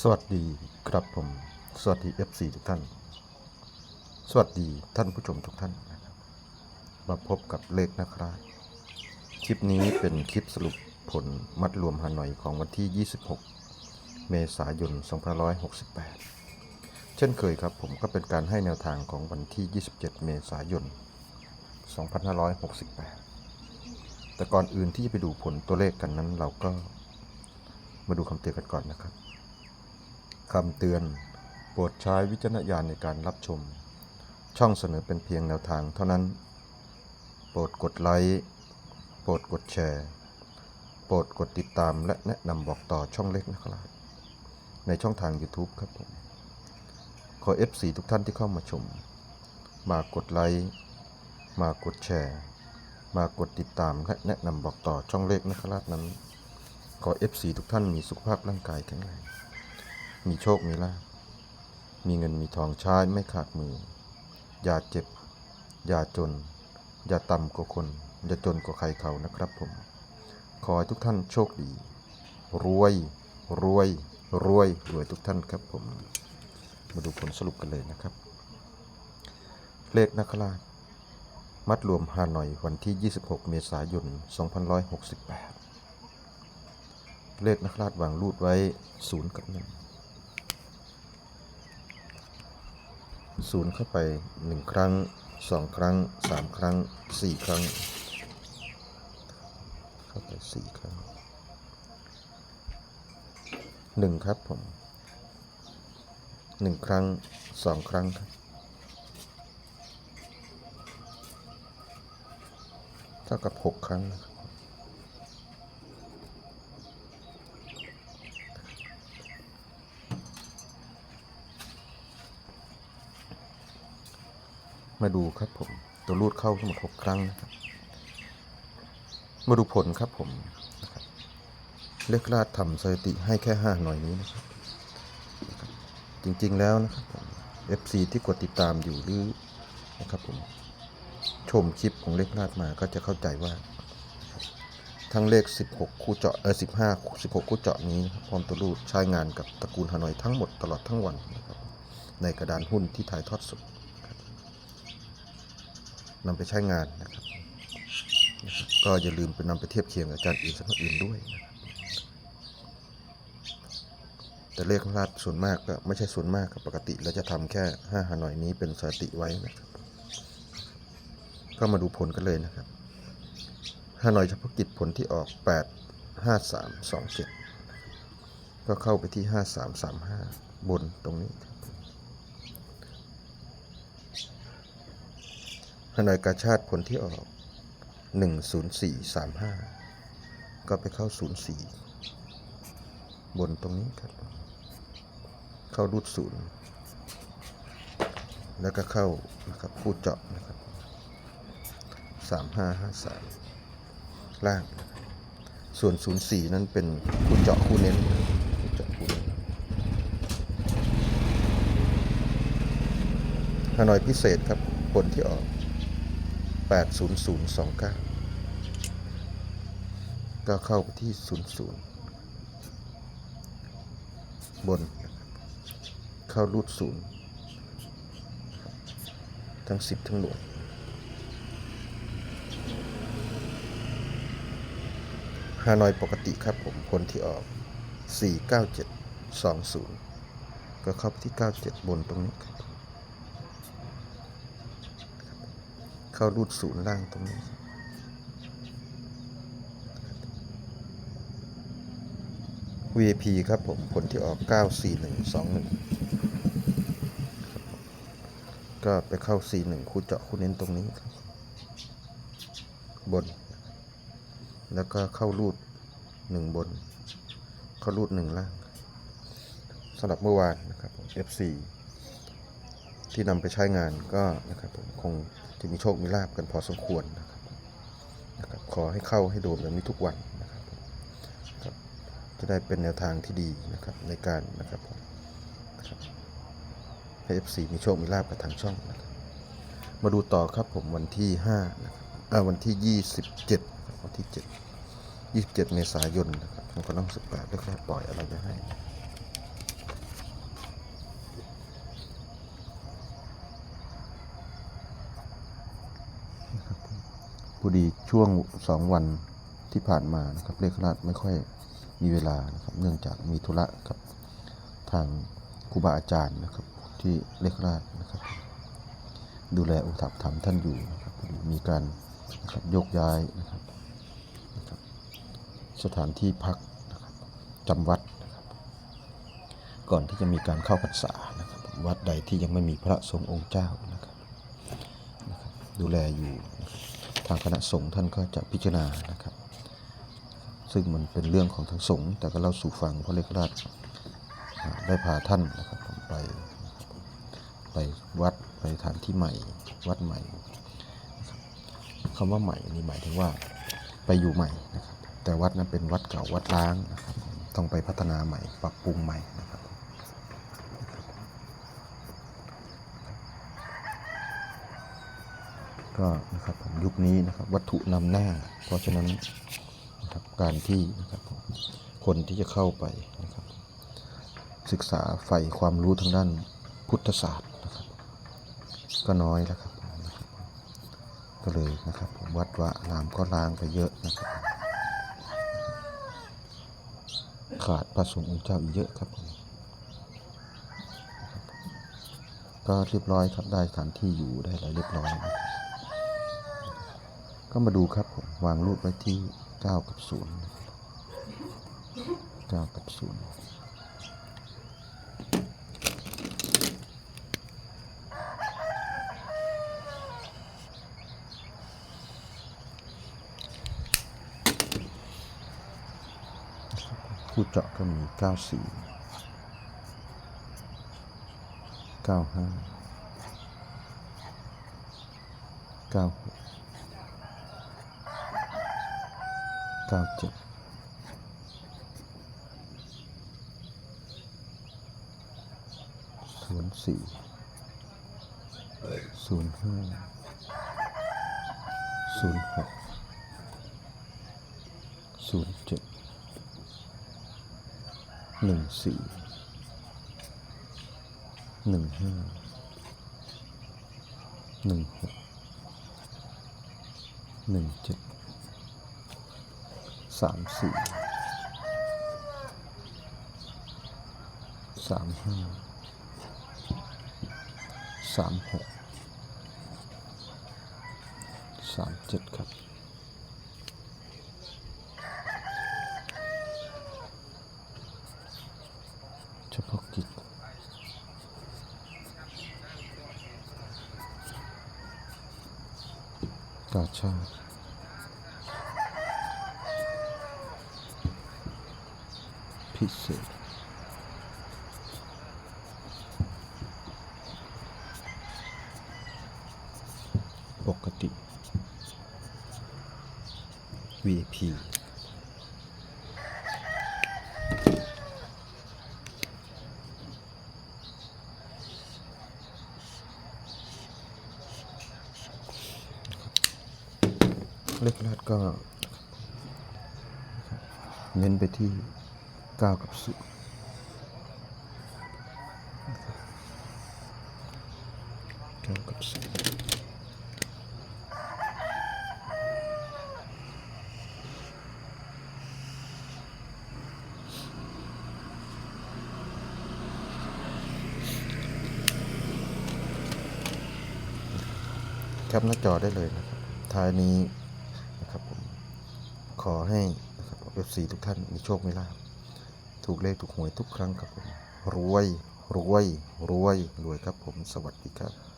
สวัสดีครับผม สวัสดี FC ทุกท่าน สวัสดีท่านผู้ชมทุกท่านนะครับมาพบกับเลขนะครับ คลิปนี้เป็นคลิปสรุปผลมัดรวมฮานอยของวันที่ 26 เมษายน 2568 เช่นเคยครับผมก็เป็นการให้แนวทางของวันที่ 27 เมษายน 2568 แต่ก่อนอื่นที่จะไปดูผลตัวเลขกันนั้นเราก็มาดูคำเตือนกันก่อนนะครับ คำเตือน โปรดใช้วิจารณญาณในการรับชม ช่องเสนอเป็นเพียงแนวทางเท่านั้น โปรดกดไลค์ โปรดกดแชร์ โปรดกดติดตามและแนะนำบอกต่อช่องเล็กนะครับ ในช่องทาง YouTube ครับผม ขอ FC ทุกท่านที่เข้ามาชม มากดไลค์ มากดแชร์ มากดติดตามและแนะนำบอกต่อช่องเล็กนะครับนั้น ขอ FC ทุกท่านมีสุขภาพร่างกายแข็งแรง มีโชคมีลาภมีเงินมีทองใช้ไม่ขาดมือ อย่าเจ็บ อย่าจน อย่าต่ำกว่าคน อย่าจนกว่าใครเขานะครับผม ขอให้ทุกท่านโชคดี รวย รวย รวย รวยทุกท่านครับผม มาดูผลสรุปกันเลยนะครับ เลขนักราชมัดรวมฮานอยวันที่ 26 เมษายน 2568 เลขนักราชวางรูดไว้ 0 กับ1 ศูนย์เข้าไปหนึ่งครั้งสองครั้งสามครั้งสี่ครั้ง เข้าไปสี่ครั้งหนึ่งครับผมหนึ่งครั้งสองครั้งครับเท่ากับหกครั้งนะครับ มาดูครับผม ตัวรูดเข้าทั้งหมดหกครั้งนะครับ มาดูผลครับผมนะครับเลขราดทำสถิติให้แค่ห้าหน่อยนี้นะครับ จริงๆแล้วนะครับผม FC ที่กดติดตามอยู่หรือนะครับผมชมคลิปของเลขราดมาก็จะเข้าใจว่า ทั้งเลข 16 คู่เจาะเออ15 16 คู่เจาะนี้นะครับพร้อมตัวรูดใช้งานกับตระกูลฮานอยทั้งหมดตลอดทั้งวันนะครับในกระดานหุ้นที่ถ่ายทอดสด นำไปใช้งานนะครับนะรบก็อย่าลืมไปนำไปเทียบเคียงกับอาจารย์อื่นสำนักอื่นด้วยนะครับแต่เลขลาดส่วนมากก็ไม่ใช่ส่วนมากครับปกติเราจะทำแค่5ฮาหน่อยนี้เป็นสติไว้นะครับ ก็มาดูผลกันเลยนะครับฮาหน่อยเฉพาะกิจผลที่ออก 8 5 3 2 7 ก็เข้าไปที่ 5 3 3 5 บนตรงนี้ ครับฮายกาชาติผลที่ออก 104 3 5 ก็ไปเข้า 04 บนตรงนี้ครับ เข้ารูดศูนย์แล้วก็เข้านะครับคู่เจาะนะครับสามห้าห้าสามล่าง ส่วนศูนย์สี่นั้นเป็นคู่เจาะคู่เน้นคู่เจาะคู่เน้นฮานอยพิเศษครับผลที่ออก แปดศูนย์ศูนย์สองเก้าก็เข้าไปที่ศูนย์ศูนย์บน เข้ารูดศูนย์ทั้งสิบทั้งหน่วยฮานอยปกติครับผมผลที่ออก 49720 ก็เข้าไปที่ 97 บนตรงนี้ครับ เข้ารูดศูนย์ล่างตรงนี้ครับ VIP ครับผมผลที่ออก 94121 ก็ไปเข้า 41 คู่เจาะคู่เน้นตรงนี้ครับบน แล้วก็เข้ารูดหนึ่งบน เข้ารูดหนึ่งล่างสำหรับเมื่อวานนะครับ FC ที่นำไปใช้งานก็นะครับผมคง จะมีโชคมีลาบกันพอสมควรนะครับนะครับ ขอให้เข้าให้โดนแบบนี้ทุกวันนะครับครับจะได้เป็นแนวทางที่ดีนะครับในการนะครับครับให้ FC มีโชคมีลาบกับทางช่องนะครับมาดูต่อครับผมวันที่5นะครับอ่าวันที่ 27วันที่ 7 27 เมษายนนะครับผมก็ต้องสิบแปดแล้วก็ปล่อยอะไรไปให้ พอดีช่วงสองวันที่ผ่านมานะครับเลขราชไม่ค่อยมีเวลานะครับเนื่องจากมีธุระกับทางครูบาอาจารย์นะครับที่เลขราชนะครับ ดูแลอุปถัมภ์ธรรมท่านอยู่นะครับมีการนะครับโยกย้ายนะครับนะครับ สถานที่พักนะครับจำวัดนะครับก่อนที่จะมีการเข้าพรรษานะครับวัดใดที่ยังไม่มีพระสงฆ์องค์เจ้านะครับนะครับดูแลอยู่นะครับ ทางคณะสงฆ์ท่านก็จะพิจารณานะครับ ซึ่งมันเป็นเรื่องของทางสงฆ์แต่ก็เล่าสู่ฟังเพราะเลขราชอ่าได้พาท่านนะครับไปไปวัดไปฐานที่ใหม่ วัดใหม่ครับคำว่าใหม่นี่หมายถึงว่าไปอยู่ใหม่นะครับแต่วัดนั้นเป็นวัดเก่าวัดล้างนะครับต้องไปพัฒนาใหม่ปรับปรุงใหม่นะครับ ก็นะครับผมยุคนี้นะครับวัตถุนำหน้า เพราะฉะนั้นนะครับการที่นะครับคนที่จะเข้าไปนะครับศึกษาใฝ่ความรู้ทางด้านพุทธศาสตร์นะครับก็น้อยแล้วครับก็เลยนะครับวัดวาอารามก็ล้างไปเยอะนะครับขาดพระสงฆ์เจ้าอีกเยอะครับผมก็เรียบร้อยครับได้สถานที่อยู่ได้อะไรเรียบร้อยนะครับ ก็มาดูครับผมวางรูปไว้ที่ 9 กับ 0 9 กับ 0คู่เจาะก็มี 94 95 96 เก้าเจ็ดศูนย์สี่ศูนย์ห้าศูนย์หกศูนย์เจ็ดหนึ่งสี่หนึ่งห้าหนึ่งหกหนึ่งเจ็ด สามสี่สามห้าสามหกสามเจ็ดครับเฉพาะกิจกาชาติ พิเศษ ปกติ VIP เลขแรกก็ เน้นไปที่ 9กับ0เก้ากับศูนย์แคปหน้าจอได้เลยนะครับ ท้ายนี้นะครับผม ขอให้นะครับเอฟซีทุกท่านมีโชค มีลาภ ถูกเลขถูกหวยทุกครั้งครับผมรวยรวยรวยรวยครับผมสวัสดีครับ